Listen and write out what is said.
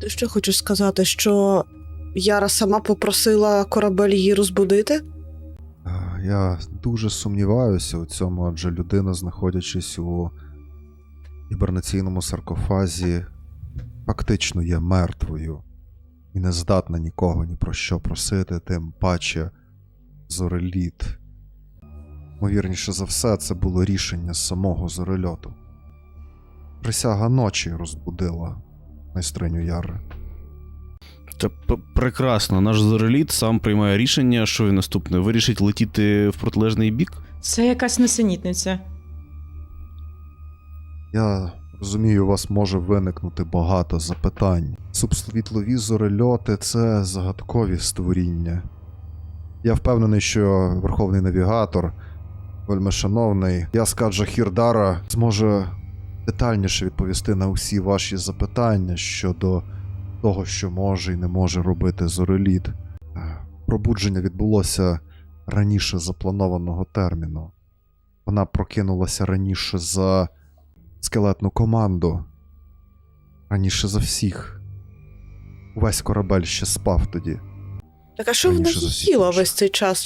Ти що хочеш сказати, що Яра сама попросила корабель її розбудити? Я дуже сумніваюся у цьому, адже людина, знаходячись у гібернаційному саркофазі, фактично є мертвою і не здатна нікого ні про що просити, тим паче зореліт. Ймовірніше за все, це було рішення самого зорельоту. Присяга ночі розбудила майстриню Яри. Це прекрасно. Наш зореліт сам приймає рішення, що він наступне. Вирішить летіти в протилежний бік. Це якась несенітниця. Я розумію, у вас може виникнути багато запитань. Субсвітлові зорельоти це загадкові створіння. Я впевнений, що Верховний навігатор, вельми шановний Яскаджа Хірдара, зможе детальніше відповісти на усі ваші запитання щодо того, що може і не може робити зореліт. Е, Пробудження відбулося раніше запланованого терміну. Вона прокинулася раніше за скелетну команду. Раніше за всіх. Увесь корабель ще спав тоді. Так а що вона Раніше їла весь цей час?